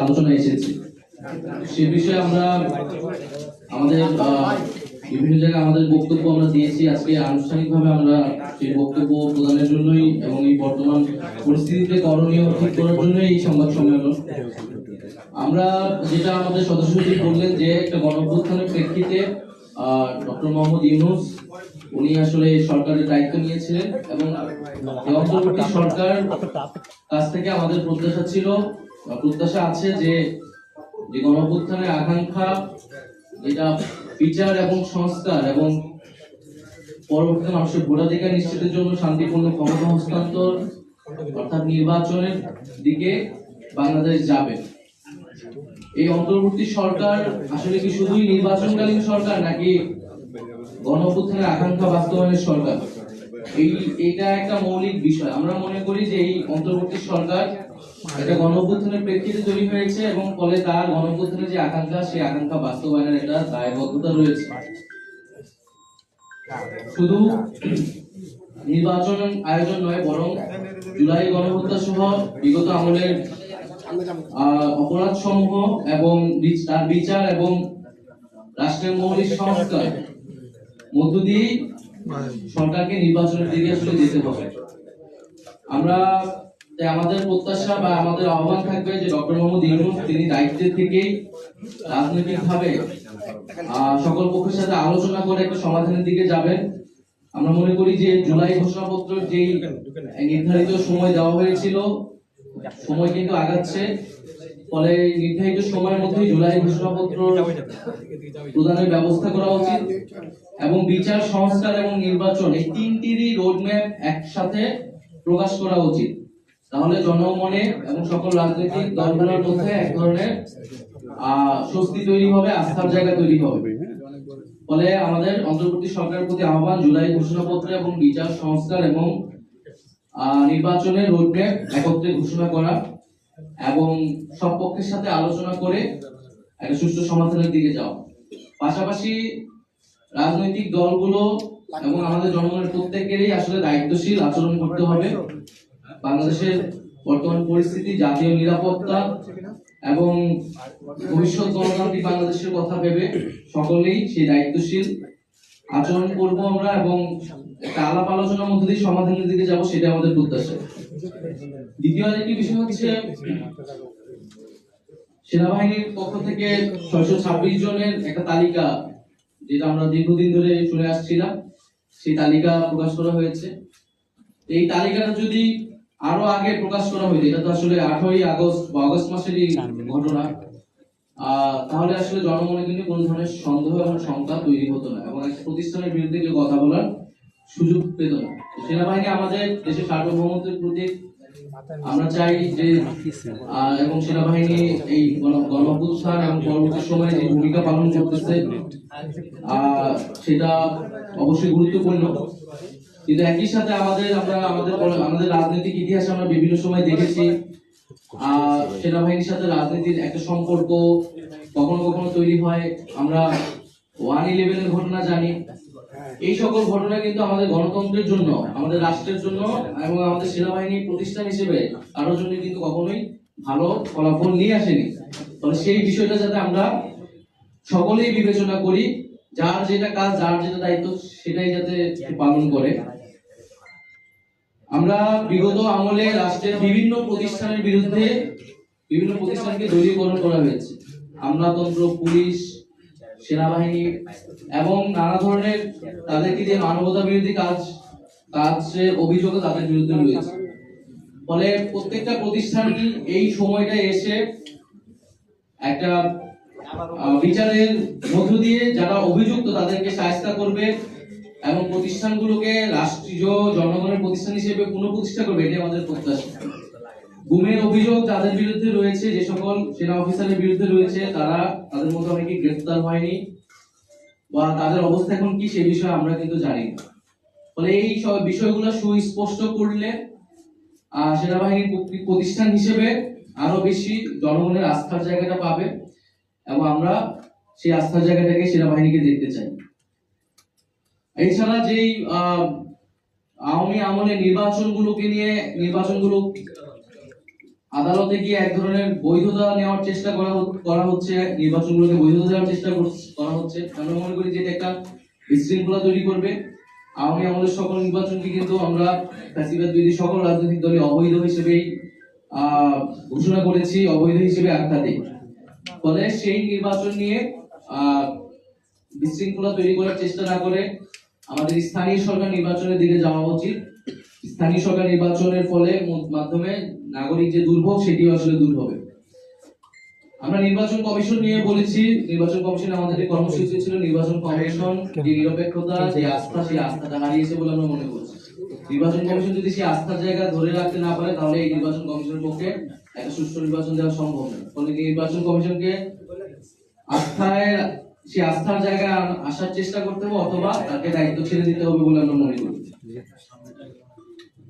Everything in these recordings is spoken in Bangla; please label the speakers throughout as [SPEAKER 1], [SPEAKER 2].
[SPEAKER 1] আলোচনা এসেছে। সে বিষয়ে আমরা আমাদের বিভিন্ন জায়গায় আমাদের বক্তব্য আমরা দিয়েছি। আজকে আনুষ্ঠানিকভাবে আমরা বক্তব্য প্রদানের জন্যই এবং এই বর্তমান পরিস্থিতিতে করণীয় করার জন্যই এই সংবাদ আমরা যেটা আমাদের সদস্য বললেন যে, একটা গণঅভ্যুত্থানের প্রেক্ষিতে ডক্টর মোহাম্মদ ইউনুস, উনি আসলে সরকারের দায়িত্ব নিয়েছিলেন এবং অন্তর্বর্তী সরকার কাছ থেকে আমাদের প্রত্যাশা ছিল প্রত্যাশা আছে যে যে গণঅভ্যুত্থানের আকাঙ্ক্ষা যেটা বিচার এবং সংস্কার এবং পরবর্তীতে মানুষের ভোটাধিকার নিশ্চিতের জন্য শান্তিপূর্ণ ক্ষমতা হস্তান্তর অর্থাৎ নির্বাচনের দিকে বাংলাদেশ যাবে। এই অন্তর্বর্তী সরকার আসলে কি শুধুই নির্বাচনকালীন সরকার নাকি গণঅভ্যুত্থানের আকাঙ্ক্ষা বাস্তবায়নের সরকার? এই, এটা একটা মৌলিক বিষয়। আমরা মনে করি যে এই অন্তর্বর্তী সরকার একটা গণঅভ্যুত্থানের প্রেক্ষিতে তৈরি হয়েছে এবং ফলে তার গণঅভ্যুত্থানের যে আকাঙ্ক্ষা, সেই আকাঙ্ক্ষা বাস্তবায়নের একটা দায়বদ্ধতা রয়েছে। শুধু নির্বাচন আয়োজন নয়, বরং জুলাই গণহত্যা সহ বিগত আমলের অপরাধ সমূহ এবং তার বিচার এবং রাষ্ট্রের মৌলিক সংস্কার। মধ্য দিয়েই সরকারকে নির্বাচনের দিকে আসলে যেতে হবে। আমরা আমাদের প্রত্যাশা বা আমাদের আহ্বান থাকবে যে ডক্টর মোহাম্মদ ইউনুস তিনি দায়িত্বের থেকেই রাজনৈতিকভাবে সকল পক্ষের সাথে আলোচনা করে একটা সমাধানের দিকে যাবেন। আমরা মনে করি যে জুলাই ঘোষণাপত্র যেই নির্ধারিত সময় দেওয়া হয়েছিল সময় কিন্তু আগাচ্ছে। ফলে নির্ধারিত সময়ের মধ্যে জুলাই ঘোষণাপত্র প্রদানের ব্যবস্থা করা উচিত এবং বিচার সংস্কার এবং নির্বাচন এই তিনটিরই রোডম্যাপ একসাথে প্রকাশ করা উচিত। তাহলে জনমনে এবং সকল রাজনৈতিক দলগুলোর মধ্যে এক ধরনের আহ, স্বস্তি তৈরি হবে আস্থার জায়গা তৈরি হবে। ফলে আমাদের অন্তর্বর্তী সরকারের প্রতি আহ্বান জুলাই ঘোষণাপত্র এবং বিচার সংস্কার এবং নির্বাচনের রোডম্যাপ একত্রে ঘোষণা করা এবং সব পক্ষের সাথে আলোচনা করে একটা সুস্থ সমাধানের দিকে যাওয়া। পাশাপাশি রাজনৈতিক দলগুলো এবং আমাদের জনগণের প্রত্যেকেরই আসলে দায়িত্বশীল আচরণ করতে হবে। বাংলাদেশের বর্তমান পরিস্থিতি, জাতীয় নিরাপত্তা এবং ভবিষ্যৎ গণতান্ত্রিক বাংলাদেশের কথা ভেবে সকলেই সেই দায়িত্বশীল আচরণ করব আমরা এবং একটা আলাপ আলোচনার মধ্যে দিয়ে সমাধানের দিকে যাব সেটা আমাদের প্রত্যাশা। দ্বিতীয় আরেকটি বিষয় হচ্ছে, সেনাবাহিনীর পক্ষ থেকে ছয়শো ছাব্বিশ জনের একটা তালিকা, যেটা আমরা দীর্ঘদিন ধরে শুনে আসছিলাম, সেই তালিকা প্রকাশ করা হয়েছে। এই তালিকাটা যদি আরও আগে প্রকাশ করা হয়েছে এটা তো আসলে আঠারোই আগস্ট বা আগস্ট মাসেরই ঘটনা তাহলে আসলে জনমনে কিন্তু কোনো ধরনের সন্দেহ এবং শঙ্কা তৈরি হতো না, এবং একটা প্রতিষ্ঠানের বিরুদ্ধে কেউ কথা বলার সুযোগ পেত না। সেনাবাহিনী আমাদের দেশের সার্বভৌমত্বের প্রতীক। আমরা চাই যে এবং সেনাবাহিনী এই গণ- গণঅভ্যুত্থান এবং পরবর্তী সময়ে যে ভূমিকা পালন করতেছে সেটা অবশ্যই গুরুত্বপূর্ণ। কিন্তু একই সাথে আমাদের, আমরা আমাদের আমাদের রাজনৈতিক ইতিহাসে আমরা বিভিন্ন সময় দেখেছি। সেনাবাহিনীর সাথে রাজনীতির একটা সম্পর্ক কখনো কখনো তৈরি হয়। আমরা ওয়ান ইলেভেনের ঘটনা জানি। এই সকল ঘটনা কিন্তু আমাদের গণতন্ত্রের জন্য, আমাদের রাষ্ট্রের জন্য এবং আমাদের সেনাবাহিনী প্রতিষ্ঠান হিসেবে কারোর জন্য কিন্তু কখনোই ভালো ফলাফল নিয়ে আসেনি। ফলে সেই বিষয়টা যাতে আমরা সকলেই বিবেচনা করি, যার যেটা কাজ, যার যেটা দায়িত্ব, সেটাই যাতে পালন করে। আমরা বিগত আমলে রাষ্ট্রের বিভিন্ন প্রতিষ্ঠানের বিরুদ্ধে বিভিন্ন প্রতিষ্ঠানকে দলীয়করণ করা হয়েছে। আমলাতন্ত্র, পুলিশ সেনাবাহিনী এবং নানা ধরনের তাদেরকে যে মানবতা বিরোধী কাজ কাজের অভিযোগ তাদের বিরুদ্ধে রয়েছে। ফলে প্রত্যেকটা প্রতিষ্ঠানই এই সময়টা এসে একটা বিচারের মধ্য দিয়ে যারা অভিযুক্ত তাদেরকে সাহায্য করবে এবং প্রতিষ্ঠানগুলোকে রাষ্ট্রীয় জনগণের প্রতিষ্ঠান হিসেবে পুনঃপ্রতিষ্ঠা করবে, এটাই আমাদের প্রত্যাশা। গুমের অভিযোগ তাদের বিরুদ্ধে রয়েছে যে সকল সেনা অফিসারের বিরুদ্ধে রয়েছে তারা তাদের মধ্যে অনেকে গ্রেফতার হয়নি বা তাদের অবস্থা এখন কি সে বিষয়ে আমরা কিন্তু জানি না। ফলে এই সব বিষয়গুলো সুস্পষ্ট করলে আহ, সেনাবাহিনী প্রতি- প্রতিষ্ঠান হিসেবে আরও বেশি জনগণের আস্থার জায়গাটা পাবে এবং আমরা সেই আস্থার জায়গাটাকে সেনাবাহিনীকে দেখতে চাই। এছাড়া যেই আহ, আওয়ামী আমলে নির্বাচনগুলোকে নিয়ে নির্বাচনগুলো আদালতে গিয়ে এক ধরনের বৈধতা নেওয়ার চেষ্টা করা করা হচ্ছে নির্বাচনগুলোকে বৈধতা দেওয়ার চেষ্টা কর- হচ্ছে। আমরা মনে করি যে এটা একটা বিশৃঙ্খলা তৈরি করবে। আওয়ামী আমাদের সকল নির্বাচনকে কিন্তু আমরা ফ্যাসিবাদ সকল রাজনৈতিক দলে অবৈধ হিসেবেই ঘোষণা করেছি, অবৈধ হিসেবে আখ্যা দিই। ফলে সেই নির্বাচন নিয়ে বিশৃঙ্খলা তৈরি করার চেষ্টা না করে আমাদের স্থানীয় সরকার নির্বাচনের দিকে যাওয়া উচিত। স্থানীয় সরকার নির্বাচনের ফলে মাধ্যমে নাগরিক যে দুর্ভোগ, সেটিও আসলে দূর হবে। আমরা নির্বাচন কমিশন নিয়ে বলেছি, নির্বাচন কমিশন আমাদের যে কর্মসূচি ছিল, নির্বাচন কমিশন যে নিরপেক্ষতা, যে আস্থা, সেই আস্থাটা হারিয়েছে বলে আমরা মনে করছি। নির্বাচন কমিশন যদি সেই আস্থার জায়গা ধরে রাখতে না পারে, তাহলে এই নির্বাচন কমিশনের পক্ষে একটা সুষ্ঠু নির্বাচন দেওয়া সম্ভব নয়। ফলে নির্বাচন কমিশনকে আস্থায়, সেই আস্থার জায়গায় আসার চেষ্টা করতে হবে, অথবা তাকে দায়িত্ব ছেড়ে দিতে হবে বলে আমরা মনে করি।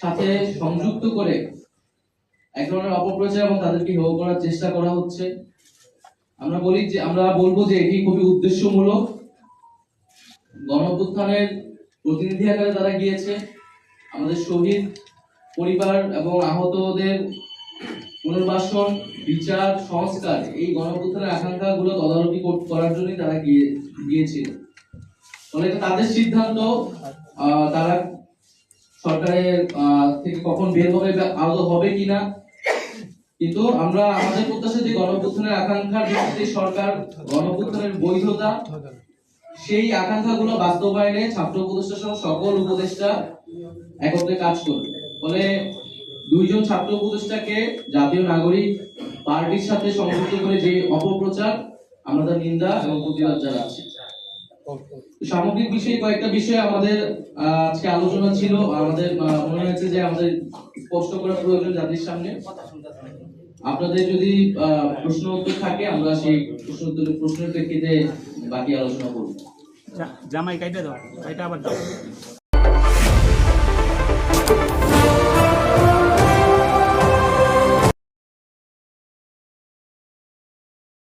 [SPEAKER 1] সাথে সংযুক্ত করে এক ধরনের অপপ্রচার এবং তাদেরকে হেয় করার চেষ্টা করা হচ্ছে। আমরা বলি যে, আমরা বলব যে এটি খুবই উদ্দেশ্যমূলক। গণঅভ্যুত্থানের প্রতিনিধি আকারে তারা গিয়েছে। আমাদের শহীদ পরিবার এবং আহতদের পুনর্বাসন, বিচার, সংস্কার এই গণঅভ্যুত্থানের আকাঙ্ক্ষা গুলো তদারকি করার জন্যই তারা গিয়ে গিয়েছিল ফলে তাদের সিদ্ধান্ত। তারা সরকারের থেকে কখন বের হবে আদৌ হবে কিনা? কিন্তু আমরা আমাদের প্রত্যাশা যে গণঅভ্যুত্থানের আকাঙ্ক্ষার ভিত্তিতে সরকার গণঅভ্যুত্থানের বৈধতা, সেই আকাঙ্ক্ষাগুলো বাস্তবায়নে ছাত্র উপদেষ্টা সহ সকল উপদেষ্টা একত্রে কাজ করবে। ফলে দুইজন ছাত্র উপদেষ্টাকে জাতীয় নাগরিক পার্টির সাথে সংযুক্ত করে যে অপপ্রচার, আমরা তার নিন্দা এবং প্রতিবাদ জানাচ্ছি। সামগ্রিক বিষয়ে কয়েকটা বিষয়ে আমাদের আজকে আলোচনা ছিল। আমাদের মনে হয়েছে যে আমাদের স্পষ্ট করা প্রয়োজন জাতির সামনে। আপনাদের যদি প্রশ্ন উত্তর থাকে, আমরা সেই প্রশ্ন উত্তরের প্রশ্নের প্রেক্ষিতে বাকি আলোচনা করব।
[SPEAKER 2] জামাই কাইটা দাও, কাইটা আবার দাও।